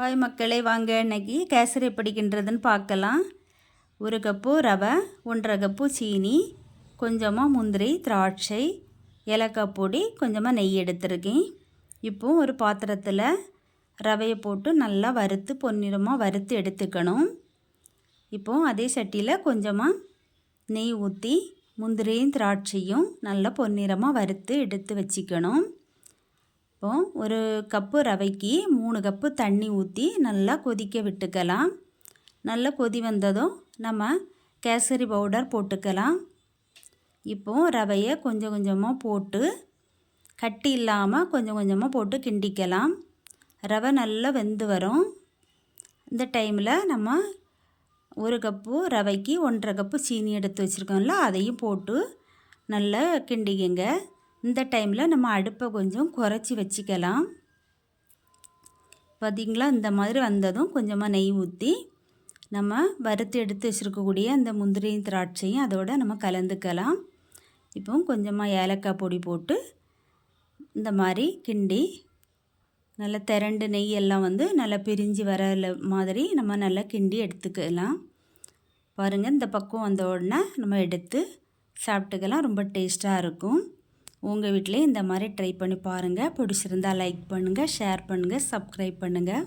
Hi மக்களே வாங்க. இன்றைக்கி கேசரி எப்படிக்கின்றதுன்னு பார்க்கலாம். ஒரு கப்பு ரவை ஒன்றரை கப்பு சீனி கொஞ்சமாக முந்திரி திராட்சை ஏலக்காய் பொடி கொஞ்சமாக நெய் எடுத்திருக்கேன். இப்போ ஒரு பாத்திரத்தில் ரவையை போட்டு நல்லா வறுத்து பொன்னிறமாக வறுத்து எடுத்துக்கணும். இப்போது அதே சட்டியில் கொஞ்சமாக நெய் ஊற்றி முந்திரியும் திராட்சையும் நல்லா பொன்னிறமாக வறுத்து எடுத்து வச்சுக்கணும். இப்போ ஒரு கப்பு ரவைக்கு மூணு கப்பு தண்ணி ஊற்றி நல்லா கொதிக்க விட்டுக்கலாம். நல்லா கொதி வந்ததும் நம்ம கேசரி பவுடர் போட்டுக்கலாம். இப்போது ரவையை கொஞ்சம் கொஞ்சமாக போட்டு கட்டி இல்லாமல் கொஞ்சம் கொஞ்சமாக போட்டு கிண்டிக்கலாம். ரவை நல்லா வெந்து வரும். இந்த டைமில் நம்ம ஒரு கப்பு ரவைக்கு ஒன்றரை கப்பு சீனி எடுத்து வச்சுருக்கோம்ல அதையும் போட்டு நல்லா கிண்டிக்கங்க. இந்த டைமில் நம்ம அடுப்பை கொஞ்சம் குறைச்சி வச்சுக்கலாம். பார்த்திங்களா இந்த மாதிரி வந்ததும் கொஞ்சமாக நெய் ஊற்றி நம்ம வறுத்து எடுத்து வச்சுருக்கக்கூடிய அந்த முந்திரியும் திராட்சையும் அதோடு நம்ம கலந்துக்கலாம். இப்போ கொஞ்சமாக ஏலக்காய் பொடி போட்டு இந்த மாதிரி கிண்டி நல்லா திரண்டு நெய் எல்லாம் வந்து நல்லா பிரிஞ்சு வர மாதிரி நம்ம நல்லா கிண்டி எடுத்துக்கலாம். பாருங்கள் இந்த பக்கம் வந்த உடனே நம்ம எடுத்து சாப்பிட்டுக்கலாம். ரொம்ப டேஸ்ட்டாக இருக்கும். உங்கள் வீட்டிலே இந்த மாதிரி ட்ரை பண்ணி பாருங்கள் பிடிச்சிருந்தால் லைக் பண்ணுங்கள் ஷேர் பண்ணுங்கள் சப்ஸ்கிரைப் பண்ணுங்கள்